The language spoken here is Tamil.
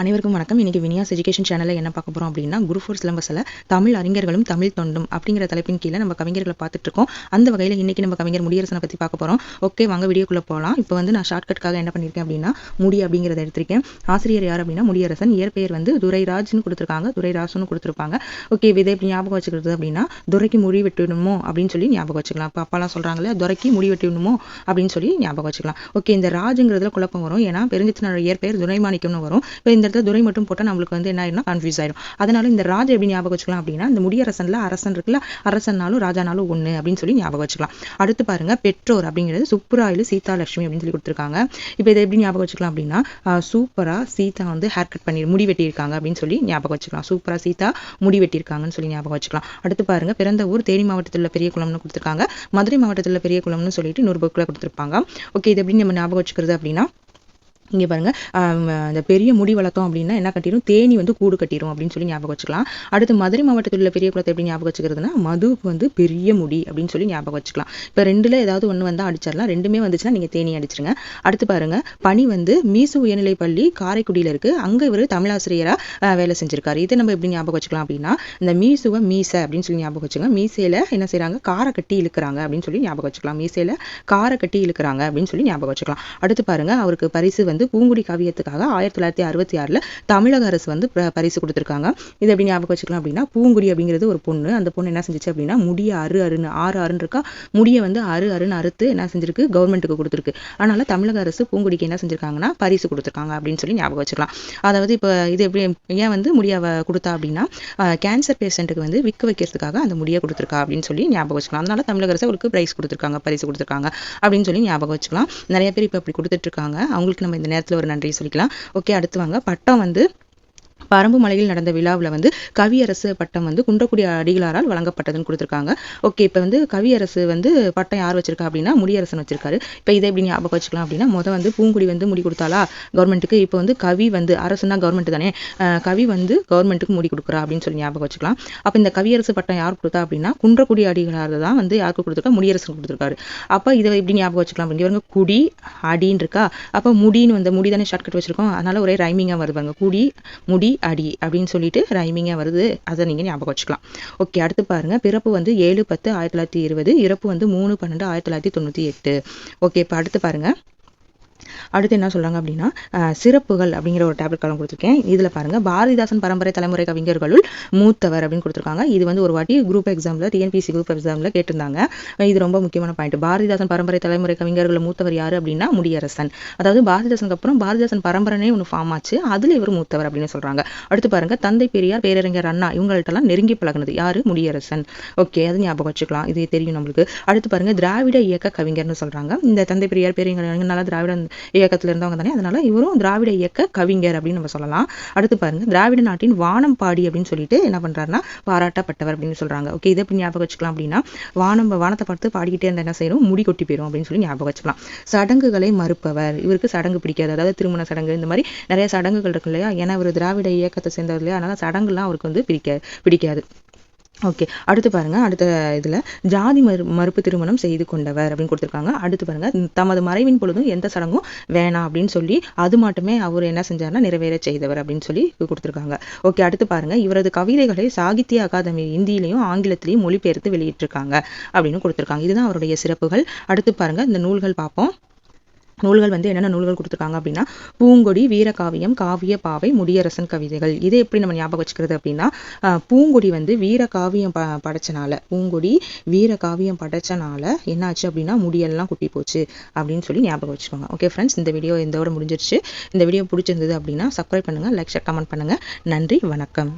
அனைவருக்கும் வணக்கம். இன்னைக்கு வினியாஸ் எஜுகேஷன் சேனலில் என்ன பார்க்க போகிறோம் அப்படின்னா குரு ஃபோர் சிலம்பஸில் தமிழ் அறிஞர்களும் தமிழ் தொண்டும் அப்படிங்கிற தலைப்பின் கீழே நம்ம கவிஞர்களை பார்த்துட்டு இருக்கோம். அந்த வகையில் இன்னைக்கு நம்ம கவிஞர் முடியரசனை பற்றி பார்க்க போகிறோம் ஓகே வாங்க வீடியோக்குள்ளே போகலாம் இப்போ வந்து நான் ஷார்ட்கட்காக என்ன பண்ணியிருக்கேன் அப்படின்னா முடி அப்படிங்கிறத எடுத்திருக்கேன். ஆசிரியர் யார் அப்படின்னா முடியரசன். இயற்பெயர் வந்து துரைராஜ்னு கொடுத்துருக்காங்க. துரைராசுன்னு கொடுத்துருப்பாங்க. ஓகே இதை எப்படி ஞாபகம் வச்சுக்கிறது அப்படின்னா துரைக்கு முடி வெட்டணுமோ அப்படின்னு சொல்லி ஞாபகம் வச்சுக்கலாம். இப்போ அப்பாலாம் சொல்கிறாங்களே துரைக்கு முடி வெட்டணுமோ அப்படின்னு சொல்லி ஞாபகம் வச்சுக்கலாம். ஓகே இந்த ராஜுங்கிறதுல குழப்பம் வரும். ஏன்னா பெருஞ்சித்தனோட இயற்பெயர் துணைமாணிக்கம்னு வரும். இப்போ இந்த இடத்துல துரை மட்டும் போட்டால் நம்மளுக்கு வந்து என்ன ஆயிடும் கன்ஃபியூஸ் ஆயிடும். அதனால இந்த ராஜா எப்படி ஞாபகம் வச்சுக்கலாம் அப்படின்னா இந்த முடியரசன்ல அரசன் இருக்குல்ல அரசனாலும் ராஜானாலும் ஒண்ணு அப்படின்னு சொல்லி ஞாபகம் வச்சுக்கலாம். அடுத்து பாருங்க பெற்றோர் அப்படிங்கிறது சுப்புராயில் சீதா லட்சுமி அப்படின்னு சொல்லி கொடுத்துருக்காங்க. இப்போ இதை எப்படி ஞாபகம் வச்சுக்கலாம் அப்படின்னா சூப்பரா சீதா வந்து ஹேர் கட் பண்ணி முடி வெட்டியிருக்காங்க அப்படின்னு சொல்லி ஞாபகம் வச்சுக்கலாம். சூப்பரா சீதா முடி வெட்டியிருக்காங்கன்னு சொல்லி ஞாபகம் வச்சுக்கலாம். அடுத்து பாருங்க பிறந்த ஊர் தேனி மாவட்டத்தில் உள்ள பெரிய குளம்னு கொடுத்துருக்காங்க. மதுரை மாவட்டத்தில் பெரிய குளம்னு சொல்லிட்டு நூறு புக்கில் கொடுத்துருப்பாங்க. ஓகே இது எப்படி நம்ம ஞாபகம் வச்சுக்கிறது அப்படின்னா இங்கே பாருங்க இந்த பெரிய முடி வளர்த்தோம் அப்படின்னா என்ன கட்டிடும் தேனி வந்து கூடு கட்டிடும் அப்படின்னு சொல்லி ஞாபகம் வச்சுக்கலாம். அடுத்து மதுரை மாவட்டத்தில் உள்ள பெரிய குளத்தை எப்படி ஞாபகம் வச்சுக்கிறதுனா மதுவுக்கு வந்து பெரிய முடி அப்படின்னு சொல்லி ஞாபகம் வச்சுக்கலாம். இப்போ ரெண்டில் ஏதாவது ஒன்று வந்தால் அடிச்சிடலாம். ரெண்டுமே வந்துச்சுன்னா நீங்கள் தேனி அடிச்சிருங்க. அடுத்து பாருங்கள் பணி வந்து மீசு உயர்நிலை பள்ளி காரைக்குடியில் இருக்குது அங்கே இவர் தமிழாசிரியராக வேலை செஞ்சிருக்காரு. இதை நம்ம எப்படி ஞாபகம் வச்சுக்கலாம் அப்படின்னா இந்த மீசுவை மீசை அப்படின்னு சொல்லி ஞாபகம் வச்சுங்க. மீசையில் என்ன செய்கிறாங்க காரை கட்டி இழுக்கிறாங்க அப்படின்னு சொல்லி ஞாபகம் வச்சுக்கலாம். மீசையில் காரை கட்டி இழுக்கிறாங்க அப்படின்னு சொல்லி ஞாபகம் வச்சுக்கலாம். அடுத்து பாருங்க அவருக்கு பரிசு வந்து பூங்குடி காவியத்துக்காக ஆயிரத்தி தொள்ளாயிரத்தி அறுபத்தி ஆறுல தமிழக அரசு வந்து பரிசு கொடுத்துருக்காங்க. இது எப்படி ஞாபகம் வச்சுக்கலாம் அப்படின்னா பூங்குடி அப்படிங்கிறது ஒரு பொண்ணு. அந்த பொண்ணு என்ன செஞ்சுச்சு அப்படின்னா முடிய அறு அருன்னு ஆறு அருன்னு இருக்கா? முடியை வந்து அறு அருன்னு அறுத்து என்ன செஞ்சிருக்கு? கவர்மெண்ட்டுக்கு கொடுத்துருக்கு. அதனால தமிழக அரசு பூங்குடிக்கு என்ன செஞ்சிருக்காங்கன்னா பரிசு கொடுத்துருக்காங்க அப்படின்னு சொல்லி ஞாபகம் வச்சுக்கலாம். அதாவது இப்போ இது எப்படி ஏன் வந்து முடியாவை கொடுத்தா அப்படின்னா கேன்சர் பேஷண்ட்டுக்கு வந்து விற்க வைக்கிறதுக்காக அந்த முடியை கொடுத்துருக்கா அப்படின்னு சொல்லி ஞாபகம் வச்சுக்கலாம். அதனால தமிழக அரசு அவருக்கு பிரைஸ் கொடுத்துருக்காங்க பரிசு கொடுத்துருக்காங்க அப்படின்னு சொல்லி ஞாபகம் வச்சுக்கலாம். நிறைய பேர் இப்போ அப்படி கொடுத்துட்டு இருக்காங்க. அவங்களுக்கு நம்ம இந்த நேரத்தில் ஒரு நன்றி சொல்லிக்கலாம். ஓகே அடுத்து வாங்க. பட்டம் வந்து பரம்பு மலையில் நடந்த விழாவில் வந்து கவியரசு பட்டம் வந்து குன்றக்குடி அடிகளாரால் வழங்கப்பட்டதுன்னு கொடுத்துருக்காங்க. ஓகே இப்போ வந்து கவியரசு வந்து பட்டம் யார் வச்சிருக்கா அப்படின்னா முடியரசன் வச்சிருக்காரு. இப்போ இதை எப்படி ஞாபகம் வச்சுக்கலாம் அப்படின்னா முத வந்து பூங்குடி வந்து முடி கொடுத்தாலா கவர்மெண்ட்டுக்கு இப்போ வந்து கவி வந்து அரசுனா கவர்மெண்ட் தானே. கவி வந்து கவர்மெண்ட்டுக்கு முடி கொடுக்குறா அப்படின்னு சொல்லி ஞாபகம் வச்சுக்கலாம். அப்போ இந்த கவியரசு பட்டம் யார் கொடுத்தா அப்படின்னா குன்றக்குடி அடிகளார் தான் வந்து யாருக்கு கொடுத்துருக்கா? முடியரசன் கொடுத்துருக்காரு. அப்போ இதை எப்படி ஞாபகம் வச்சுக்கலாம் அப்படின்னு இவங்க குடி அடின்னு இருக்கா? அப்போ முடின்னு வந்து முடி தானே ஷார்ட்கட் வச்சிருக்கோம். அதனால ஒரே ரைமிங்காக வருவாங்க குடி முடி அடி அப்படின்னு சொல்லிட்டு ரைமிங்காக வருது. அதை நீங்கள் ஞாபகம் வச்சுக்கலாம். ஓகே அடுத்து பாருங்க. பிறப்பு வந்து ஏழு பத்து ஆயிரத்தி தொள்ளாயிரத்தி இருபது. இறப்பு வந்து மூணு பன்னெண்டு ஆயிரத்தி தொள்ளாயிரத்தி தொண்ணூற்றி எட்டு. ஓகே இப்போ அடுத்து பாருங்க. அடுத்து என்ன சொல்றாங்க அப்படின்னா சிறப்புகள் அப்படிங்கிற ஒரு டேப்லெட் காலம் கொடுத்துருக்கேன். இதில் பாருங்க பாரதிதாசன் பரம்பரை தலைமுறை கவிஞர்களுள் மூத்தவர் அப்படின்னு கொடுத்துருக்காங்க. இது வந்து ஒரு வாட்டி குரூப் எக்ஸாம்ல டிஎன்பிசி குரூப் எக்ஸாம்ல கேட்டிருந்தாங்க. இது ரொம்ப முக்கியமான பாயிண்ட் பாரதிதாசன் பரம்பரை தலைமுறை கவிஞர்கள் மூத்தவர் யாரு அப்படின்னா முடியரசன். அதாவது பாரதிதாசனுக்கு அப்புறம் பாரதிதாசன் பரம்பரைனே ஒன்று ஃபார்ம் ஆச்சு. அதுல இவர் மூத்தவர் அப்படின்னு சொல்றாங்க. அடுத்து பாருங்க தந்தை பெரியார் பேரறிஞர் அண்ணா இவங்கள்ட்டலாம் நெருங்கி பழகுனது யாரு? முடியரசன். ஓகே அது ஞாபகம் வச்சுக்கலாம். இது தெரியும் நம்மளுக்கு. அடுத்து பாருங்க திராவிட இயக்க கவிஞர்னு சொல்றாங்க. இந்த தந்தை பெரியார் பேரறிஞர் நல்லா திராவிட இயக்கத்துல இருந்தவங்க தானே. அதனால இவரும் திராவிட இயக்க கவிஞர் அப்படின்னு நம்ம சொல்லலாம். அடுத்து பாருங்க திராவிட நாட்டின் வானம் பாடி அப்படின்னு சொல்லிட்டு என்ன பண்றாருன்னா பாராட்டப்பட்டவர் அப்படின்னு சொல்றாங்க. ஓகே இதை எப்படி ஞாபகம் வச்சுக்கலாம் அப்படின்னா வானம் வானத்தை பார்த்து பாடிக்கிட்டே இருந்தா என்ன செய்யணும்? முடி கொட்டி போயிடும் அப்படின்னு சொல்லி ஞாபகம் வச்சுக்கலாம். சடங்குகளை மறுப்பவர். இவருக்கு சடங்கு பிடிக்காது. அதாவது திருமண சடங்கு இந்த மாதிரி நிறைய சடங்குகள் இருக்கு இல்லையா? ஏன்னா இவர் திராவிட இயக்கத்தை சேர்ந்தவர் இல்லையா? அதனால சடங்குலாம் அவருக்கு வந்து பிடிக்க பிடிக்காது. ஓகே அடுத்து பாருங்க அடுத்த இதில் ஜாதி மறு மறுப்பு திருமணம் செய்து கொண்டவர் அப்படின்னு கொடுத்துருக்காங்க. அடுத்து பாருங்க தமது மறைவின் பொழுதும் எந்த சடங்கும் வேணாம் அப்படின்னு சொல்லி அது மட்டுமே அவர் என்ன செஞ்சாருன்னா நிறைவேற செய்தவர் அப்படின்னு சொல்லி கொடுத்துருக்காங்க. ஓகே அடுத்து பாருங்க இவரது கவிதைகளை சாகித்ய அகாதமி இந்தியிலையும் ஆங்கிலத்திலையும் மொழிபெயர்த்து வெளியிட்டிருக்காங்க அப்படின்னு கொடுத்துருக்காங்க. இதுதான் அவருடைய சிறப்புகள். அடுத்து பாருங்க இந்த நூல்கள் பார்ப்போம். நூல்கள் வந்து என்னென்ன நூல்கள் கொடுத்துருக்காங்க அப்படின்னா பூங்கொடி வீரகாவியம் காவிய பாவை முடியரசன் கவிதைகள். இதை எப்படி நம்ம ஞாபகம் வச்சுக்கிறது அப்படின்னா பூங்கொடி வந்து வீரகாவியம் ப படைச்சனால பூங்கொடி வீரகாவியம் படைச்சனால என்னாச்சு அப்படின்னா முடியெல்லாம் குட்டி போச்சு அப்படின்னு சொல்லி ஞாபகம் வச்சுக்கோங்க. ஓகே ஃப்ரெண்ட்ஸ் இந்த வீடியோ இதோட முடிஞ்சிருச்சு. இந்த வீடியோ பிடிச்சிருந்தது அப்படின்னா சப்ஸ்கிரைப் பண்ணுங்கள் லைக் ஷேர் கமெண்ட் பண்ணுங்கள் நன்றி வணக்கம்.